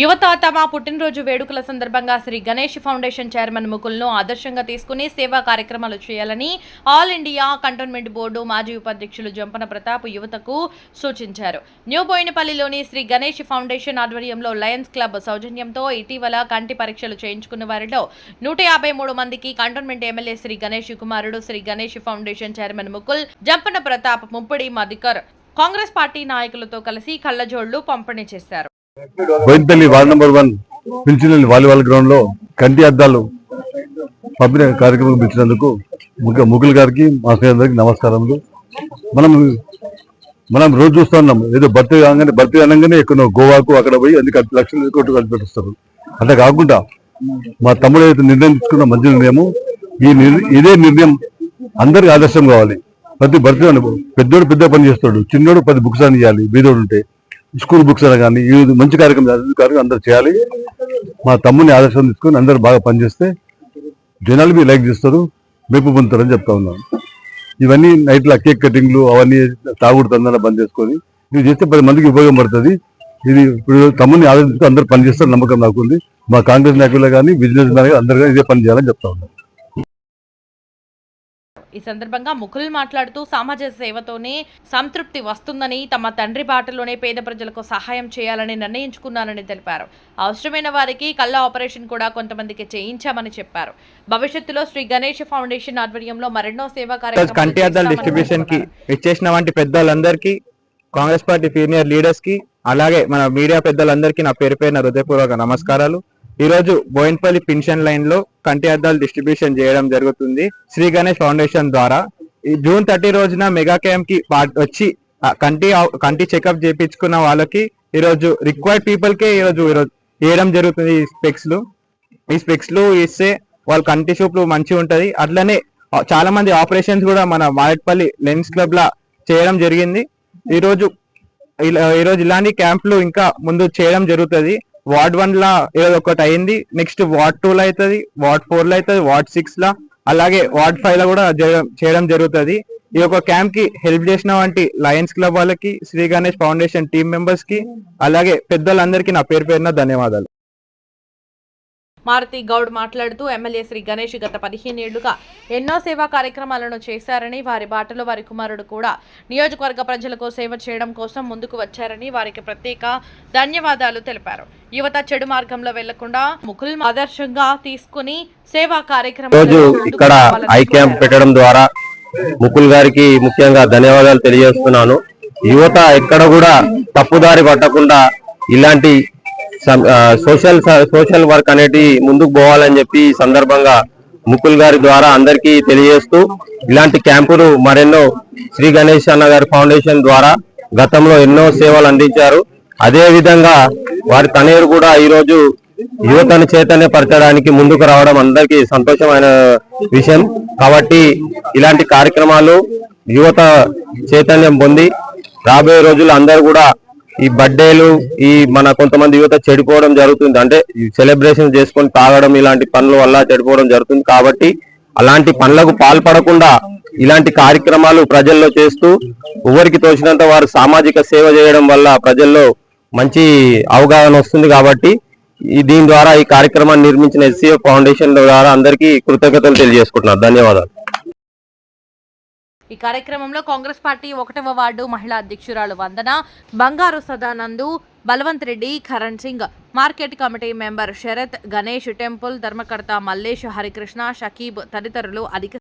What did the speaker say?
యువత తమ పుట్టినరోజు వేడుకల సందర్భంగా శ్రీ గణేష్ ఫౌండేషన్ చైర్మన్ ముకుల్ను ఆదర్శంగా తీసుకుని సేవా కార్యక్రమాలు చేయాలని ఆల్ ఇండియా కంటోన్మెంట్ బోర్డు మాజీ ఉపాధ్యక్షులు జంపన ప్రతాప్ యువతకు సూచించారు. న్యూ బోయినపల్లిలోని శ్రీ గణేష్ ఫౌండేషన్ ఆధ్వర్యంలో లయన్స్ క్లబ్ సౌజన్యంతో ఇటీవల కంటి పరీక్షలు చేయించుకున్న వారిలో నూట యాభై మూడు మందికి కంటోన్మెంట్ ఎమ్మెల్యే శ్రీ గణేష్ కుమారుడు Shri Ganesh foundation chairman Mukul Jampana Pratap Muppadi Madhikar Congress party నాయకులతో కలిసి కళ్ళజోళ్ళు పంపిణీ చేశారు. బోయినపల్లి వార్డ్ నెంబర్ వన్ పిలిచిన వాలీబాల్ గ్రౌండ్లో కంటి అద్దాలు పంపిణీ కార్యక్రమం పిలిచినందుకు ముఖ్య ముగ్గులు గారికి మా స్నేహితులకి నమస్కారములు. మనం మనం రోజు చూస్తున్నాం ఏదో భర్తీ కాగానే బర్త్డే అనగానే ఎక్కడో గోవాకు అక్కడ పోయి అన్ని లక్షలు కోట్లు కలిపి పెట్టిస్తారు అట్లా కాకుండా మా తమ్ముడు ఏదైతే నిర్ణయం తీసుకున్న మంచి నిర్ణయము ఈ ఇదే నిర్ణయం అందరికి ఆదర్శం కావాలి. ప్రతి భర్తీ పెద్దోడు పెద్ద పని చేస్తాడు చిన్నోడు పది బుక్స్ అని ఇవ్వాలి బీదోడు ఉంటే. స్కూల్ బుక్స్ అని కానీ ఈ మంచి కార్యక్రమం అభివృద్ధి కార్యక్రమం అందరూ చేయాలి. మా తమ్ముని ఆదర్శం తీసుకొని అందరూ బాగా పనిచేస్తే జనాలు మీ లైక్ చేస్తారు మెప్పు పొందుతారని చెప్తా ఉన్నాను. ఇవన్నీ నైట్లో కేక్ కటింగ్లు అవన్నీ తాగుడు తందన బంద్ చేసుకొని ఇవి చేస్తే పది మందికి ఉపయోగం పడుతుంది. ఇది ఇప్పుడు తమ్ముని ఆదర్శిస్తూ అందరూ పనిచేస్తారు నమ్మకం నాకుంది. మా కాంగ్రెస్ నాయకులు కానీ బిజినెస్ మ్యాన్ అందరూ కానీ ఇదే పని చేయాలని చెప్తా ఉన్నాను. ఈ సందర్భంగా ముకుల్ మాట్లాడుతూ సామాజిక సేవతోనే సంతృప్తి వస్తుందని తమ తండ్రి బాటలోనే పేద ప్రజలకు సహాయం చేయాలని నిర్ణయించుకున్నానని తెలిపారు. అవసరమైన వారికి కళ్ళ ఆపరేషన్ కూడా కొంతమందికి చేయించామని చెప్పారు. భవిష్యత్తులో శ్రీ గణేష్ ఫౌండేషన్ ఆధ్వర్యంలో మరెన్నో సేవా డిస్ట్రిబ్యూషన్కి. ఇచ్చేసిన వంటి పెద్దలందరికీ కాంగ్రెస్ పార్టీ సీనియర్ లీడర్స్కి అలాగే మన మీడియా పెద్దలందరికీ నా పేరు పేరున హృదయపూర్వక నమస్కారాలు. ఈరోజు బోయిన్పల్లి పెన్షన్ లైన్లో కంటి అద్దాలు డిస్ట్రిబ్యూషన్ చేయడం జరుగుతుంది. శ్రీ గణేష్ ఫౌండేషన్ ద్వారా ఈ జూన్ థర్టీ రోజున మెగా క్యాంప్కి పార్ట్ వచ్చి కంటి కంటి చెకప్ చేయించుకున్న వాళ్ళకి ఈరోజు రిక్వైర్డ్ పీపుల్ కే ఈరోజు ఈరోజు వేయడం జరుగుతుంది ఈ స్పెక్స్లు ఈ స్పెక్స్లు ఇస్తే వాళ్ళ కంటి చూపులు మంచిగా ఉంటది. అట్లనే చాలా మంది ఆపరేషన్స్ కూడా మన మారేట్పల్లి లెన్స్ క్లబ్ లా చేయడం జరిగింది. ఈరోజు ఈరోజు ఇలా ఇలాంటి క్యాంపులు ఇంకా ముందు చేయడం జరుగుతుంది. వార్డ్ వన్ లా ఏదో ఒకటి అయింది నెక్స్ట్ వార్డ్ టూ లో అవుతుంది వార్డ్ ఫోర్లో అవుతుంది వార్డ్ సిక్స్ లా అలాగే వార్డ్ ఫైవ్లో కూడా చేయడం జరుగుతుంది. ఈ యొక్క క్యాంప్కి హెల్ప్ చేసిన వంటి లయన్స్ క్లబ్ వాళ్ళకి శ్రీ గణేష్ ఫౌండేషన్ టీం మెంబర్స్కి అలాగే పెద్దలందరికీ నా పేరు పేరున ధన్యవాదాలు. మారుతి గౌడ్ మాట్లాడుతూ ఎమ్మెల్యే శ్రీ గణేష్ గత పదిహేనేళ్ళుగా ఎన్నో సేవా కార్యక్రమాలను చేశారని వారి బాటలో వారి కుమారుడు కూడా నియోజకవర్గ ప్రజలకు సేవ చేయడం కోసం ముందుకు వచ్చారని వారికి ప్రత్యేక ధన్యవాదాలు తెలిపారు. యువత చెడు మార్గంలో వెళ్ళకుండా ముకుల్ ఆదర్శంగా తీసుకుని సేవా కార్యక్రమాలు రోజు ఇక్కడ ఐ క్యాంప్ పెట్టడం ద్వారా ముకుల్ గారికి ముఖ్యంగా ధన్యవాదాలు తెలియజేస్తున్నాను. యువత ఎక్కడ కూడా తప్పుదారి పట్టకుండా ఇలాంటి సోషల్ స- సోషల్ వర్క్ అనేది ముందుకు పోవాలని చెప్పి ఈ సందర్భంగా ముకుల్ గారి ద్వారా అందరికీ తెలియజేస్తూ ఇలాంటి క్యాంపులు మరెన్నో శ్రీ గణేష్ అన్న గారి ఫౌండేషన్ ద్వారా గతంలో ఎన్నో సేవలు అందించారు. అదే విధంగా వారి తనేరు కూడా ఈ రోజు యువతను చైతన్యపరచడానికి ముందుకు రావడం అందరికీ సంతోషమైన విషయం. కాబట్టి ఇలాంటి కార్యక్రమాలు యువత చైతన్యం పొంది రాబోయే రోజుల్లో అందరూ కూడా ఈ బర్త్డేలు ఈ మన కొంతమంది యువత చెడిపోవడం జరుగుతుంది. అంటే సెలబ్రేషన్ చేసుకొని తాగడం ఇలాంటి పనుల వల్ల చెడిపోవడం జరుగుతుంది. కాబట్టి అలాంటి పనులకు పాల్పడకుండా ఇలాంటి కార్యక్రమాలు ప్రజల్లో చేస్తూ ఎవరికి తోచినంత వారు సామాజిక సేవ చేయడం వల్ల ప్రజల్లో మంచి అవగాహన వస్తుంది కాబట్టి ఈ దీని ద్వారా ఈ కార్యక్రమాన్ని నిర్మించిన ఎస్సీఓ ఫౌండేషన్ ద్వారా అందరికీ కృతజ్ఞతలు తెలియజేసుకుంటున్నారు ధన్యవాదాలు. ఈ కార్యక్రమంలో కాంగ్రెస్ పార్టీ ఒకటవ వార్డు మహిళా అధ్యక్షురాలు Vandana Bangaru Sadanandu Balwant Reddy Karan Singh market committee member Sharath Ganesh temple ధర్మకర్త మల్లేష్ హరికృష్ణ షకీబ్ తదితరులు అధిక